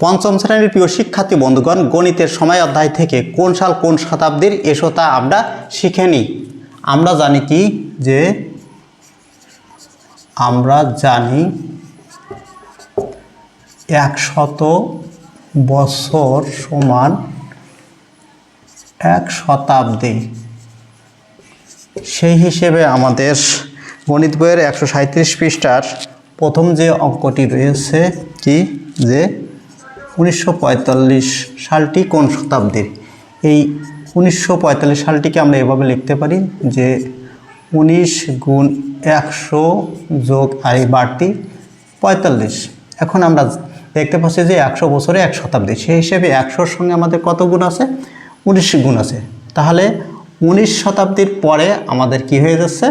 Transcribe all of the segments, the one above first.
পঞ্চম শ্রেণির প্রিয় শিক্ষার্থী বন্ধুগণ, গণিতের সময় অধ্যায় থেকে কোন সাল, কোন শতাব্দীর, এসো তা আমরা শিখে নিই। আমরা জানি কি? যে আমরা জানি একশত বছর সমান এক শতাব্দী। সেই হিসেবে আমাদের গণিত বইয়ের একশো সাঁত্রিশ পৃষ্ঠার প্রথম যে অঙ্কটি রয়েছে কি? যে উনিশশো পঁয়তাল্লিশ সালটি কোন শতাব্দীর? এই উনিশশো পঁয়তাল্লিশ সালটিকে আমরা এভাবে লিখতে পারি যে উনিশ গুণ একশো যোগ আর এই বাড়তি পঁয়তাল্লিশ। এখন আমরা দেখতে পাচ্ছি যে একশো বছরে এক শতাব্দী, সেই হিসেবে একশোর সঙ্গে আমাদের কত গুণ আছে? উনিশ গুণ আছে। তাহলে উনিশ শতাব্দীর পরে আমাদের কি হয়ে যাচ্ছে?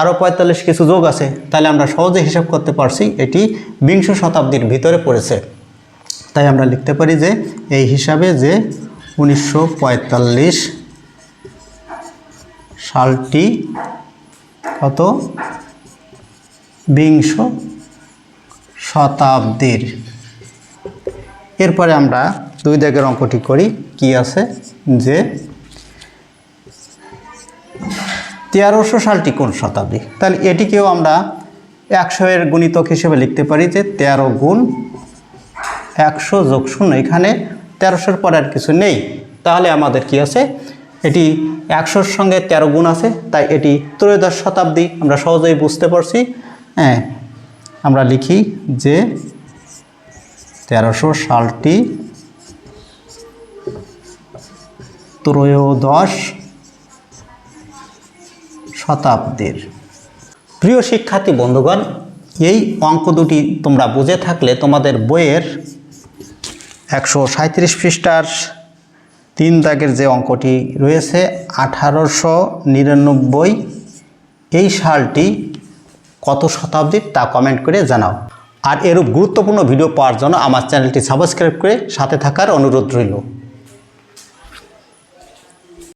আরও পঁয়তাল্লিশ কিছু যোগ আছে। তাহলে আমরা সহজে হিসাব করতে পারছি এটি বিংশ শতাব্দীর ভিতরে পড়েছে। তাই আমরা লিখতে পারি যে এই হিসাবে যে উনিশশো পঁয়তাল্লিশ সালটি কত? বিংশ শতাব্দীর। এরপরে আমরা দুই দাগের অঙ্কটি করি, কি আছে? যে তেরোশো সালটি কোন শতাব্দী? তাহলে এটিকেও আমরা একশো এর গুণিতক হিসেবে লিখতে পারি যে তেরো গুণ একশো যোগ শূন্য, এখানে তেরোশোর পরে আর কিছু নেই। তাহলে আমাদের কি আছে? এটি একশোর সঙ্গে তেরো গুণ আছে, তাই এটি ত্রয়োদশ শতাব্দী, আমরা সহজেই বুঝতে পারছি। হ্যাঁ আমরা লিখি যে তেরোশো সালটি ত্রয়োদশ শতাব্দীর। প্রিয় শিক্ষার্থী বন্ধুগণ, এই অঙ্ক দুটি তোমরা বুঝে থাকলে তোমাদের বইয়ের একশো সাঁত্রিশ পৃষ্ঠার তিন দাগের যে অঙ্কটি রয়েছে, আঠারোশো নিরানব্বই, এই সালটি কত শতাব্দীর তা কমেন্ট করে জানাও। আর এরূপ গুরুত্বপূর্ণ ভিডিও পাওয়ার জন্য আমার চ্যানেলটি সাবস্ক্রাইব করে সাথে থাকার অনুরোধ রইল।